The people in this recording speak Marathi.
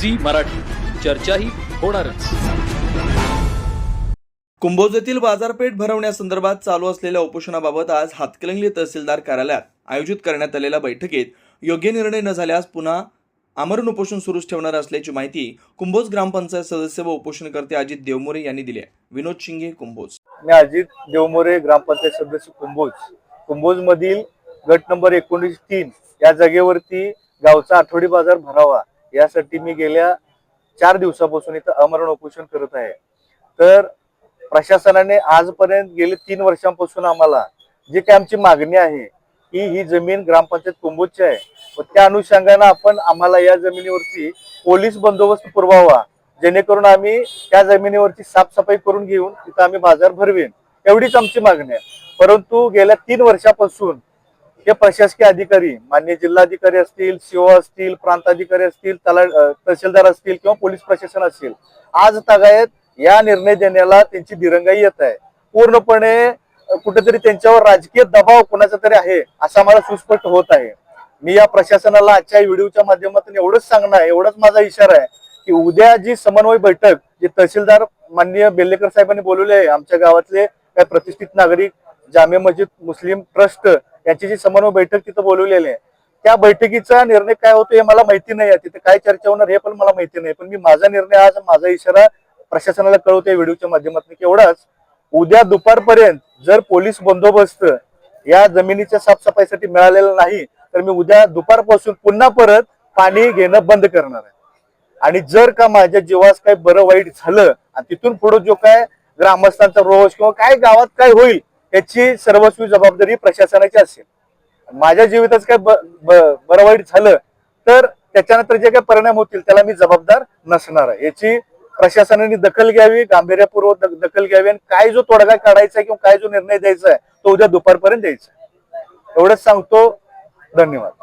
झी मराठी. चर्चाही होणारच. कुंभोज येथील बाजारपेठ भरवण्यासंदर्भात चालू असलेल्या उपोषणाबाबत आज हातकलंगली तहसीलदार कार्यालयात आयोजित करण्यात आलेल्या बैठकीत योग्य निर्णय न झाल्यास पुन्हा आमरण उपोषण सुरूच ठेवणार असल्याची माहिती कुंभोज ग्रामपंचायत सदस्य व उपोषणकर्ते अजित देवमोरे यांनी दिली आहे. विनोद शिंगे कुंभोज. मी अजित देवमोरे ग्रामपंचायत सदस्य कुंभोज. कुंभोज मधील गट नंबर एकोणीस तीन या जागेवरती गावचा आठवडी बाजार भरावा. यासाठी मी गेल्या चार दिवसापासून इथं अमरण उपोषण करत आहे. तर प्रशासनाने आजपर्यंत गेले तीन वर्षांपासून आम्हाला जी काही आमची मागणी आहे की ही जमीन ग्रामपंचायत कुंभोजची आहे. व त्या अनुषंगानं आपण आम्हाला या जमिनीवरती पोलीस बंदोबस्त पुरवावा जेणेकरून आम्ही त्या जमिनीवरची साफसफाई करून घेऊन तिथं आम्ही बाजार भरवेन. एवढीच आमची मागणी आहे. परंतु गेल्या तीन वर्षापासून हे प्रशासकीय अधिकारी मान्य जिल्हाधिकारी असतील सीओ असतील प्रांताधिकारी असतील तला तहसीलदार असतील किंवा पोलीस प्रशासन असतील आज तगायत या निर्णय देण्याला त्यांची दिरंगाई येत आहे. पूर्णपणे कुठेतरी त्यांच्यावर राजकीय दबाव कोणाचा तरी आहे असं मला सुस्पष्ट होत आहे. मी या प्रशासनाला आजच्या व्हिडिओच्या माध्यमातून एवढंच सांगणार आहे एवढाच माझा इशारा आहे की उद्या जी समन्वय बैठक जी तहसीलदार माननीय बेल्लेकर साहेबांनी बोलवले आहे आमच्या गावातले काही प्रतिष्ठित नागरिक जामे मस्जिद मुस्लिम ट्रस्ट यांची जी समन्वय बैठक तिथं बोलवलेली आहे त्या बैठकीचा निर्णय काय होतो हे मला माहिती नाही आहे. तिथे काय चर्चा होणार हे पण मला माहिती नाही. पण मी माझा निर्णय आज माझा इशारा प्रशासनाला कळवतोय व्हिडिओच्या माध्यमातून की एवढाच उद्या दुपारपर्यंत जर पोलीस बंदोबस्त या जमिनीच्या साफसफाईसाठी मिळालेला नाही तर मी उद्या दुपारपासून पुन्हा परत पाणी घेणं बंद करणार आहे. आणि जर का माझ्या जीवास काही बरं वाईट झालं आणि तिथून पुढे जो काय ग्रामस्थांचा रोष किंवा काय गावात काय होईल याची सर्वस्वी जबाबदारी प्रशासनाची असेल. माझ्या जीवितच काय ब- ब- बरं वाईट झालं तर त्याच्यानंतर जे काही परिणाम होतील त्याला मी जबाबदार नसणार आहे. याची प्रशासनाने दखल घ्यावी गांभीर्यपूर्वक द- दखल घ्यावी आणि काय जो तोडगा काढायचा आहे किंवा काय जो निर्णय द्यायचा आहे तो उद्या दुपारपर्यंत द्यायचा एवढंच सांगतो. धन्यवाद.